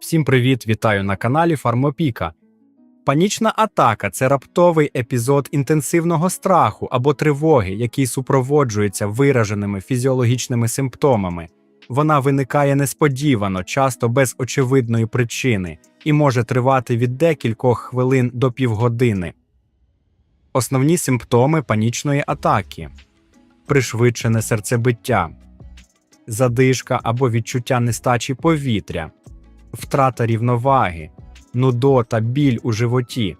Всім привіт, вітаю на каналі Фармопіка. Панічна атака це раптовий епізод інтенсивного страху або тривоги, який супроводжується вираженими фізіологічними симптомами. Вона виникає несподівано, часто без очевидної причини, і може тривати від декількох хвилин до півгодини. Основні симптоми панічної атаки: пришвидшене серцебиття, задишка або відчуття нестачі повітря, втрата рівноваги, нудота, біль у животі,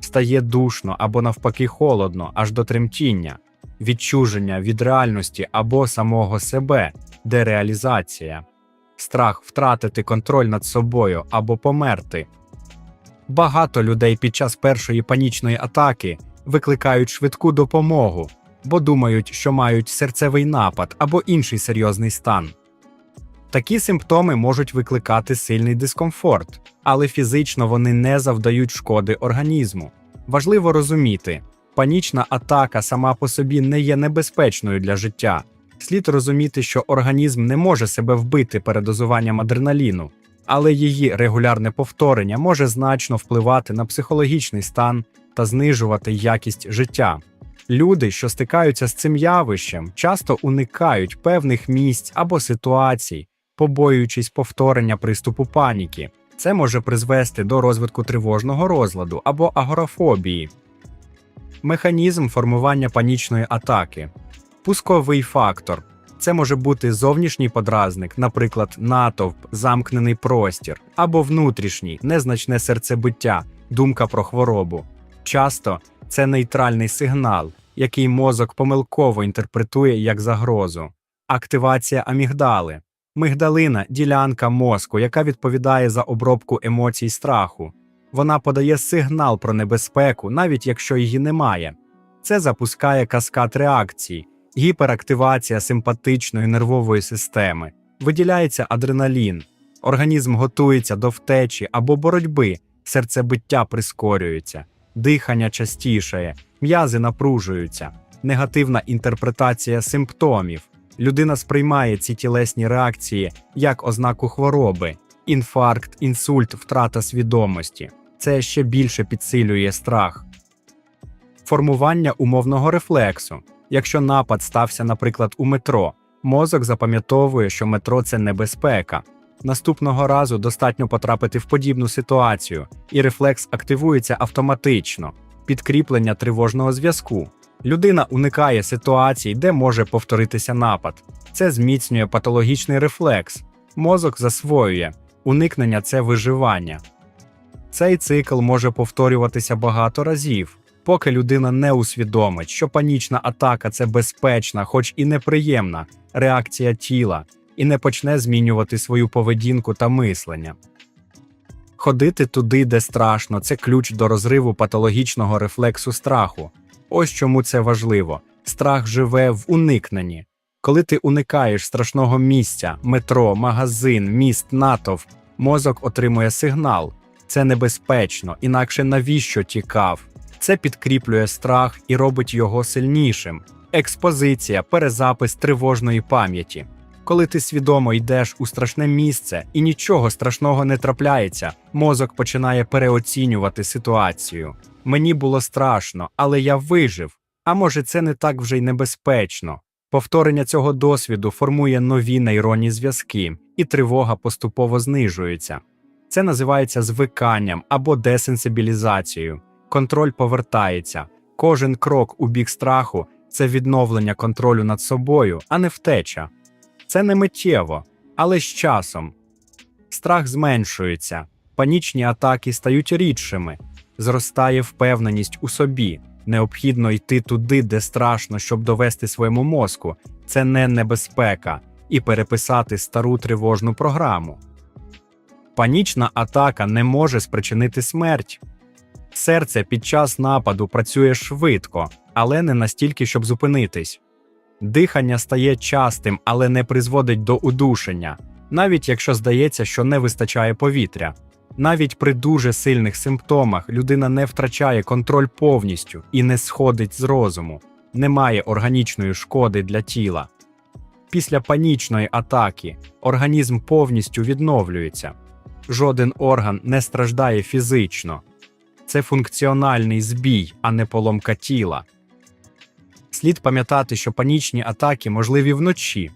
стає душно або навпаки холодно аж до тремтіння, відчуження від реальності або самого себе, дереалізація, страх втратити контроль над собою або померти. Багато людей під час першої панічної атаки викликають швидку допомогу, бо думають, що мають серцевий напад або інший серйозний стан. Такі симптоми можуть викликати сильний дискомфорт, але фізично вони не завдають шкоди організму. Важливо розуміти, панічна атака сама по собі не є небезпечною для життя. Слід розуміти, що організм не може себе вбити передозуванням адреналіну, але її регулярне повторення може значно впливати на психологічний стан та знижувати якість життя. Люди, що стикаються з цим явищем, часто уникають певних місць або ситуацій, побоюючись повторення приступу паніки. Це може призвести до розвитку тривожного розладу або агорафобії. Механізм формування панічної атаки. Пусковий фактор. Це може бути зовнішній подразник, наприклад, натовп, замкнений простір, або внутрішній, незначне серцебиття, думка про хворобу. Часто це нейтральний сигнал, який мозок помилково інтерпретує як загрозу. Активація амігдали. Мигдалина ділянка мозку, яка відповідає за обробку емоцій страху. Вона подає сигнал про небезпеку, навіть якщо її немає. Це запускає каскад реакцій, гіперактивація симпатичної нервової системи, виділяється адреналін, організм готується до втечі або боротьби, серцебиття прискорюється, дихання частішає, м'язи напружуються, негативна інтерпретація симптомів. Людина сприймає ці тілесні реакції як ознаку хвороби, інфаркт, інсульт, втрата свідомості. Це ще більше підсилює страх. Формування умовного рефлексу. Якщо напад стався, наприклад, у метро, мозок запам'ятовує, що метро це небезпека. Наступного разу достатньо потрапити в подібну ситуацію, і рефлекс активується автоматично, підкріплення тривожного зв'язку. Людина уникає ситуацій, де може повторитися напад. Це зміцнює патологічний рефлекс. Мозок засвоює, уникнення це виживання. Цей цикл може повторюватися багато разів, поки людина не усвідомить, що панічна атака це безпечна, хоч і неприємна реакція тіла, і не почне змінювати свою поведінку та мислення. Ходити туди, де страшно, це ключ до розриву патологічного рефлексу страху. Ось чому це важливо. Страх живе в уникненні. Коли ти уникаєш страшного місця, метро, магазин, міст, натовп, мозок отримує сигнал. Це небезпечно, інакше навіщо тікав? Це підкріплює страх і робить його сильнішим. Експозиція, перезапис тривожної пам'яті. Коли ти свідомо йдеш у страшне місце і нічого страшного не трапляється, мозок починає переоцінювати ситуацію. Мені було страшно, але я вижив. А може, це не так вже й небезпечно. Повторення цього досвіду формує нові нейронні зв'язки, і тривога поступово знижується. Це називається звиканням або десенсибілізацією. Контроль повертається. Кожен крок у бік страху це відновлення контролю над собою, а не втеча. Це не миттєво, але з часом. Страх зменшується, панічні атаки стають рідшими, зростає впевненість у собі. Необхідно йти туди, де страшно, щоб довести своєму мозку. Це не небезпека, і переписати стару тривожну програму. Панічна атака не може спричинити смерть. Серце під час нападу працює швидко, але не настільки, щоб зупинитись. Дихання стає частим, але не призводить до удушення, навіть якщо здається, що не вистачає повітря. Навіть при дуже сильних симптомах людина не втрачає контроль повністю і не сходить з розуму, немає органічної шкоди для тіла. Після панічної атаки організм повністю відновлюється. Жоден орган не страждає фізично. Це функціональний збій, а не поломка тіла. Слід пам'ятати, що панічні атаки можливі вночі,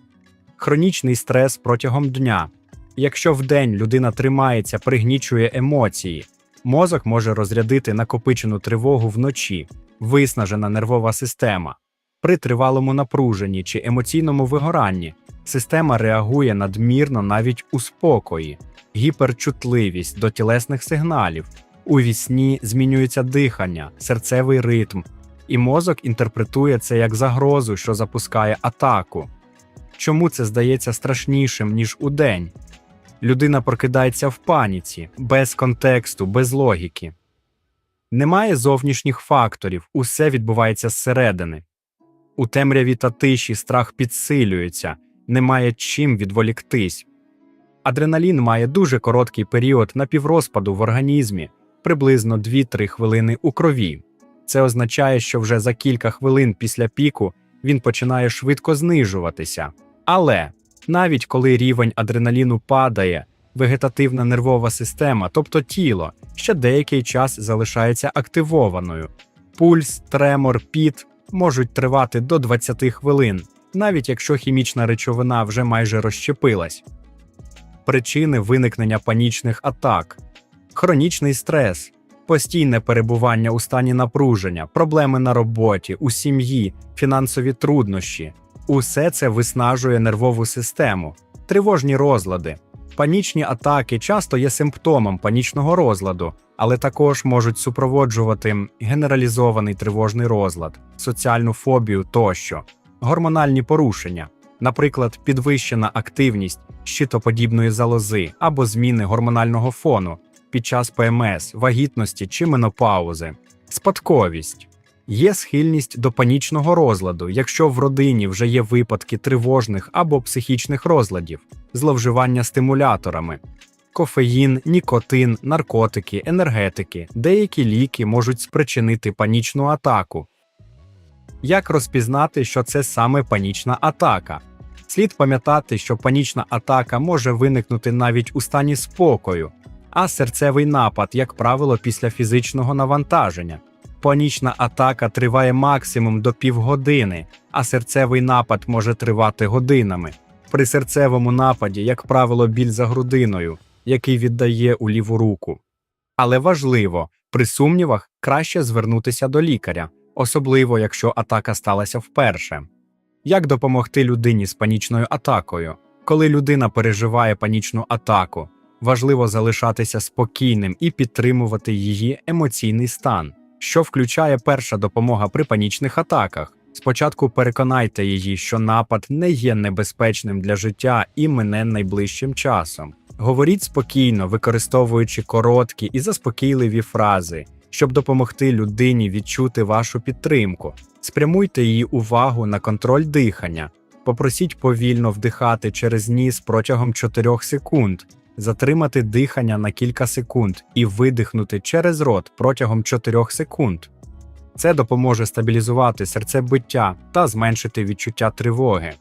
хронічний стрес протягом дня. Якщо вдень людина тримається, пригнічує емоції, мозок може розрядити накопичену тривогу вночі, виснажена нервова система. При тривалому напруженні чи емоційному вигоранні система реагує надмірно навіть у спокої, гіперчутливість до тілесних сигналів. У вісні змінюється дихання, серцевий ритм, і мозок інтерпретує це як загрозу, що запускає атаку. Чому це здається страшнішим, ніж у день? Людина прокидається в паніці, без контексту, без логіки. Немає зовнішніх факторів, усе відбувається зсередини. У темряві та тиші страх підсилюється, немає чим відволіктись. Адреналін має дуже короткий період напіврозпаду в організмі, приблизно 2-3 хвилини у крові. Це означає, що вже за кілька хвилин після піку він починає швидко знижуватися. Але навіть коли рівень адреналіну падає, вегетативна нервова система, тобто тіло, ще деякий час залишається активованою. Пульс, тремор, піт можуть тривати до 20 хвилин, навіть якщо хімічна речовина вже майже розщепилась. Причини виникнення панічних атак, хронічний стрес, постійне перебування у стані напруження, проблеми на роботі, у сім'ї, фінансові труднощі. Усе це виснажує нервову систему, тривожні розлади. Панічні атаки часто є симптомом панічного розладу, але також можуть супроводжувати генералізований тривожний розлад, соціальну фобію тощо, гормональні порушення, наприклад, підвищена активність щитоподібної залози або зміни гормонального фону під час ПМС, вагітності чи менопаузи, спадковість. Є схильність до панічного розладу, якщо в родині вже є випадки тривожних або психічних розладів, зловживання стимуляторами, кофеїн, нікотин, наркотики, енергетики, деякі ліки можуть спричинити панічну атаку. Як розпізнати, що це саме панічна атака? Слід пам'ятати, що панічна атака може виникнути навіть у стані спокою, а серцевий напад, як правило, після фізичного навантаження. Панічна атака триває максимум до півгодини, а серцевий напад може тривати годинами. При серцевому нападі, як правило, біль за грудиною, який віддає у ліву руку. Але важливо, при сумнівах краще звернутися до лікаря, особливо якщо атака сталася вперше. Як допомогти людині з панічною атакою? Коли людина переживає панічну атаку, важливо залишатися спокійним і підтримувати її емоційний стан що включає перша допомога при панічних атаках. Спочатку переконайте її, що напад не є небезпечним для життя і мене найближчим часом. Говоріть спокійно, використовуючи короткі і заспокійливі фрази, щоб допомогти людині відчути вашу підтримку. Спрямуйте її увагу на контроль дихання, попросіть повільно вдихати через ніс протягом 4 секунд затримати дихання на кілька секунд і видихнути через рот протягом 4 секунд. Це допоможе стабілізувати серцебиття та зменшити відчуття тривоги.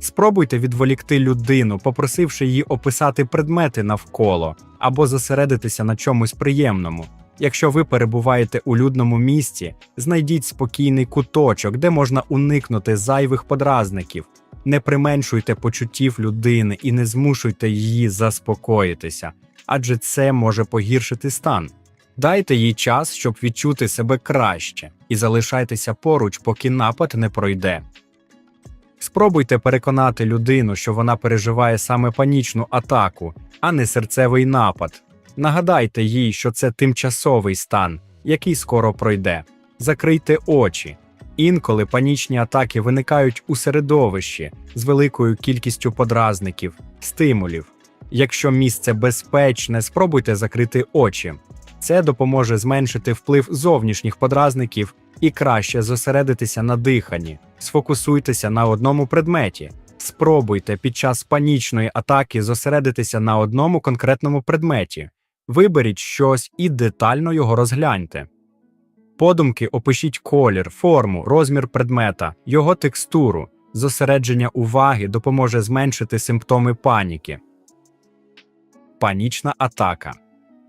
Спробуйте відволікти людину, попросивши її описати предмети навколо або зосередитися на чомусь приємному. Якщо ви перебуваєте у людному місці, знайдіть спокійний куточок, де можна уникнути зайвих подразників, не применшуйте почуттів людини і не змушуйте її заспокоїтися, адже це може погіршити стан. Дайте їй час, щоб відчути себе краще, і залишайтеся поруч, поки напад не пройде. Спробуйте переконати людину, що вона переживає саме панічну атаку, а не серцевий напад. Нагадайте їй, що це тимчасовий стан, який скоро пройде. Закрийте очі. Інколи панічні атаки виникають у середовищі з великою кількістю подразників, стимулів. Якщо місце безпечне, спробуйте закрити очі. Це допоможе зменшити вплив зовнішніх подразників і краще зосередитися на диханні. Сфокусуйтеся на одному предметі. Спробуйте під час панічної атаки зосередитися на одному конкретному предметі. Виберіть щось і детально його розгляньте. Подумки опишіть колір, форму, розмір предмета, його текстуру. Зосередження уваги допоможе зменшити симптоми паніки. панічна атака.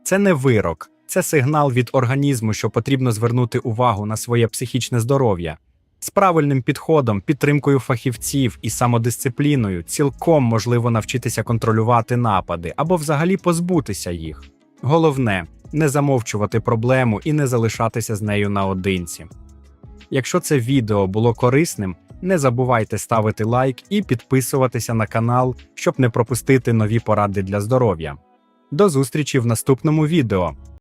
Це не вирок, це сигнал від організму, що потрібно звернути увагу на своє психічне здоров'я. З правильним підходом, підтримкою фахівців і самодисципліною цілком можливо навчитися контролювати напади або взагалі позбутися їх. Головне не замовчувати проблему і не залишатися з нею наодинці. Якщо це відео було корисним, не забувайте ставити лайк і підписуватися на канал, щоб не пропустити нові поради для здоров'я. До зустрічі в наступному відео.